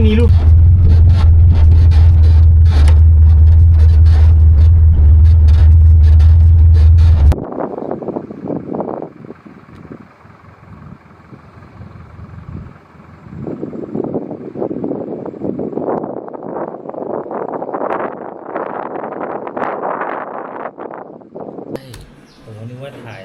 างนี้ลูก ผมนึกว่าถ่าย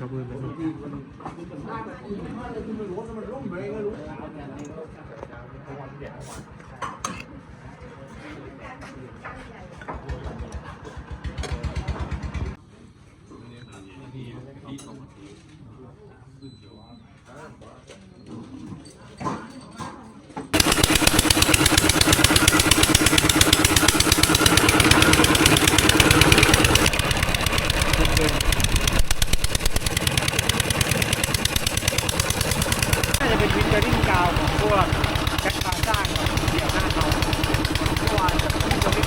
กระเบื้องนะครับ น่าจะเป็นวินเทอร์ดิ้งกาวของพวก แจ็คพาซ่ากับเดี่ยวหน้าเขาเมื่อวานจะเป็นตัวเล็ก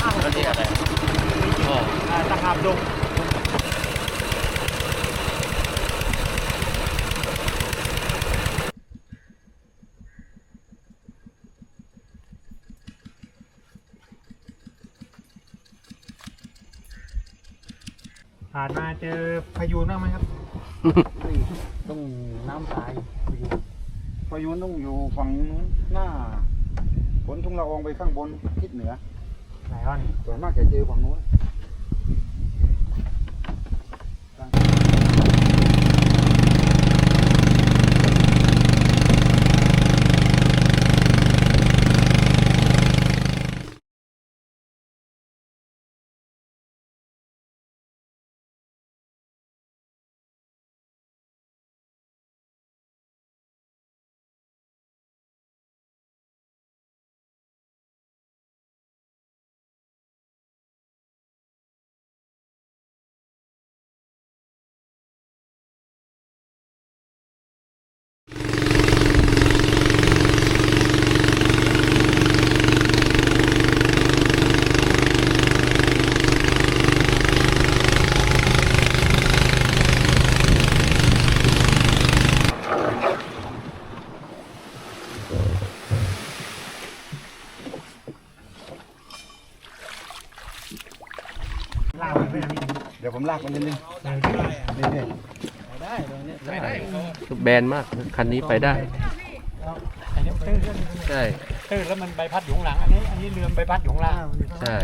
ห้าหกแล้วนี่อะไรอ๋อตะขาบดงผ่านมาเจอพายุบ้างไหมครับ ต้องน้ำตาย พายุพายุต้องอยู่ฝั่งนู้นหน้าฝนทุ่งละอองไปข้างบนทิศเหนือไหนวะนี่ส่วนมากจะเจอฝั่งนู้น ลากมันไปทางนี้เดี๋ยวผมลากมันนิดนึงได้นี่นี่แบนมากคันนี้ไปได้อันนี้ตื้นใช่ตื้นแล้วมันใบพัดอยู่ข้างหลังอันนี้อันนี้เรือมใบพัดอยู่ข้างล่างใช่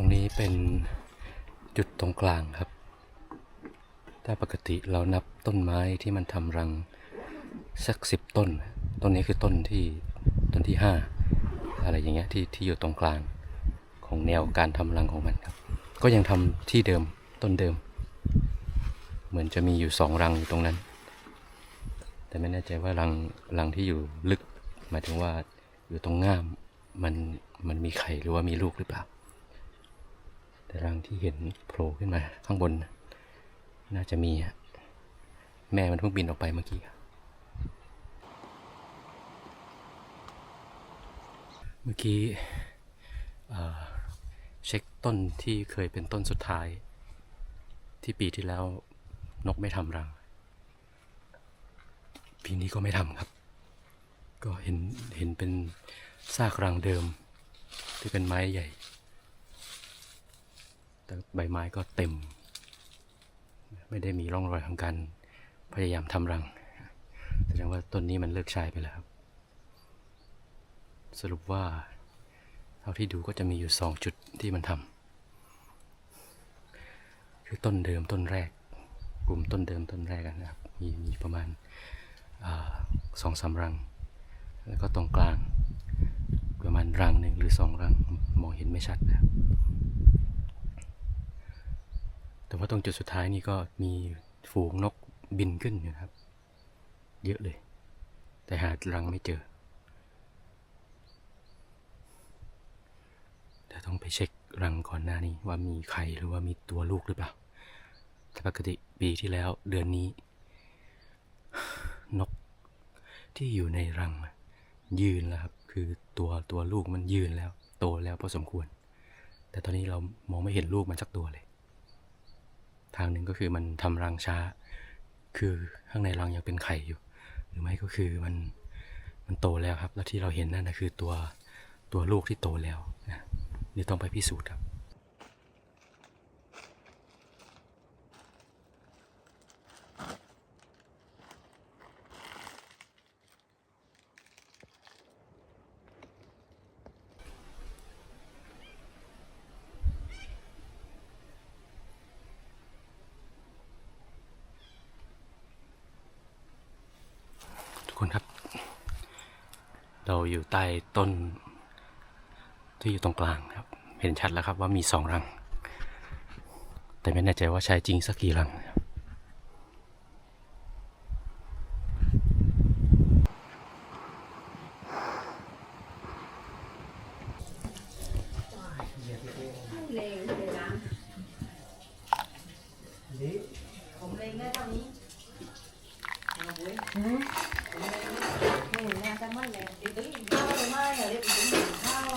รงนี้เป็นจุดตรงกลางครับ ถ้าปกติเรานับต้นไม้ที่มันทำรังสักสิบต้น ต้นนี้คือต้นที่ต้นที่ห้าอะไรอย่างเงี้ยที่ที่อยู่ตรงกลางของแนวการทำรังของมันครับ ก็ยังทำที่เดิมต้นเดิม เหมือนจะมีอยู่สองรังอยู่ตรงนั้น แต่ไม่แน่ใจว่ารังรังที่อยู่ลึก หมายถึงว่าอยู่ตรงง่ามมันมันมีไข่หรือว่ามีลูกหรือเปล่า แต่รังที่เห็นโผล่ขึ้นมาข้างบน น่าจะมีฮะแม่มันเพิ่งบินออกไปเมื่อกี้เมื่อกี้เช็คต้นที่เคยเป็นต้นสุดท้าย ที่ปีที่แล้วนกไม่ทำรัง ปีนี้ก็ไม่ทำครับ ก็เห็นเห็นเป็นซากรังเดิม ที่เป็นไม้ใหญ่ แต่ใบไม้ก็เต็ม ไม่ได้มีร่องรอยของการพยายามทำรัง แสดงว่าต้นนี้มันเลิกใช้ไปแล้วครับ สรุปว่าเท่าที่ดูก็จะมีอยู่สองจุดที่มันทำคือต้นเดิมต้นแรก กลุ่มต้นเดิมต้นแรกนะครับ มีมีประมาณอสองสามรัง แล้วก็ตรงกลาง ประมาณรังหนึ่งหรือสองรังมองเห็นไม่ชัดนะครับ แต่ว่าตรงจุดสุดท้ายนี่ก็มีฝูงนกบินขึ้นอยู่นะครับ เยอะเลย แต่หารังไม่เจอแต่ต้องไปเช็ครังก่อนหน้านี้ว่ามีไข่หรือว่ามีตัวลูกหรือเปล่าแต่ปกติปีที่แล้วเดือนนี้ นกที่อยู่ในรัง ยืนแล้วครับ คือตัวตัวลูกมันยืนแล้ว โตแล้วพอสมควร แต่ตอนนี้เรามองไม่เห็นลูกมันสักตัวเลย ทางหนึ่งก็คือมันทำรังช้า คือข้างในรังยังเป็นไข่อยู่ หรือไม่ก็คือมันมันโตแล้วครับ แล้วที่เราเห็นนั่นนะคือตัวตัวลูกที่โตแล้วนะเดี๋ยวต้องไปพิสูจน์ครับ คนครับ เราอยู่ใต้ต้น ที่อยู่ตรงกลางครับ เห็นชัดแล้วครับว่ามีสองรัง แต่ไม่แน่ใจว่าใช้จริงสักกี่รังครับ ผมเล็งได้เท่านี้เอาไว้นี่แม่จะมันแรงเดี๋ยวตึ้งข้าวเลยไม่เหรอเดี๋ยวตึ้งข้าว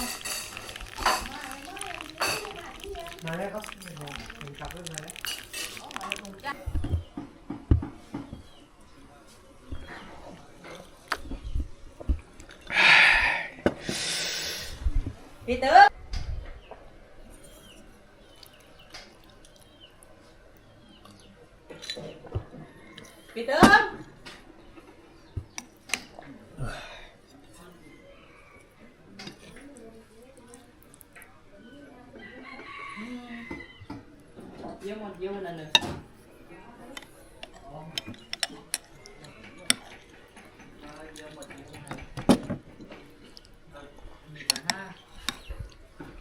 มาแล้วครับผมกลับเรื่องมาแล้ว พี่ตึ้ง พี่ตึ้งเยอะหมดเยอะนั่นเลย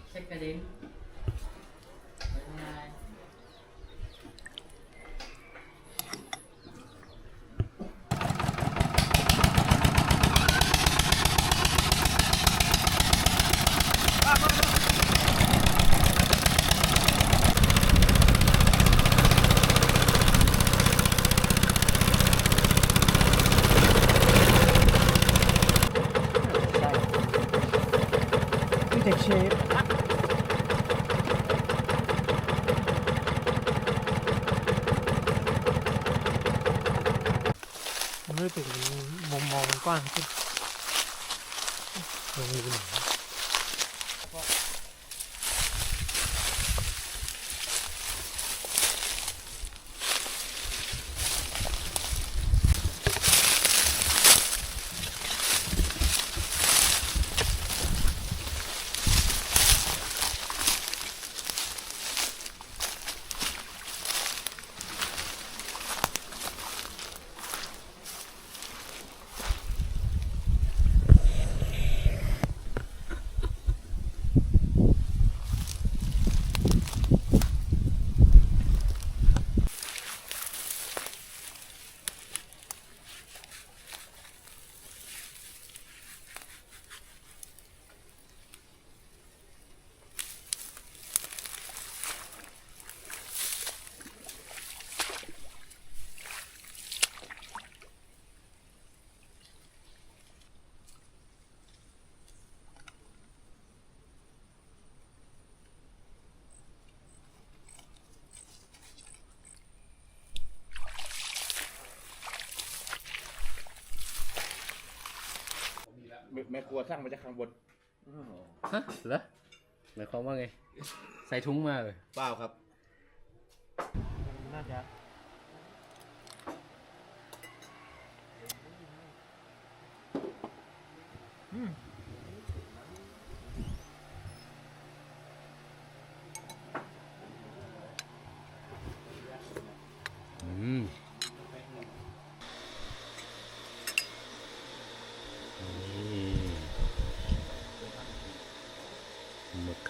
เช็คกระดิ่งเป็นไง พี่เด็กเชฟผมรู้สึกมุ แม่ครัวสร้างมาจากข้างบนฮะเหรอหมายความว่าไง ใส่ถุงมาเลยเปล่าครับ น่าจะอื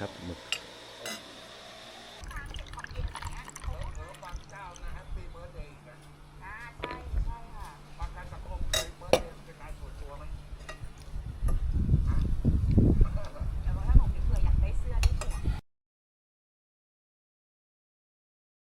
ครับหมึก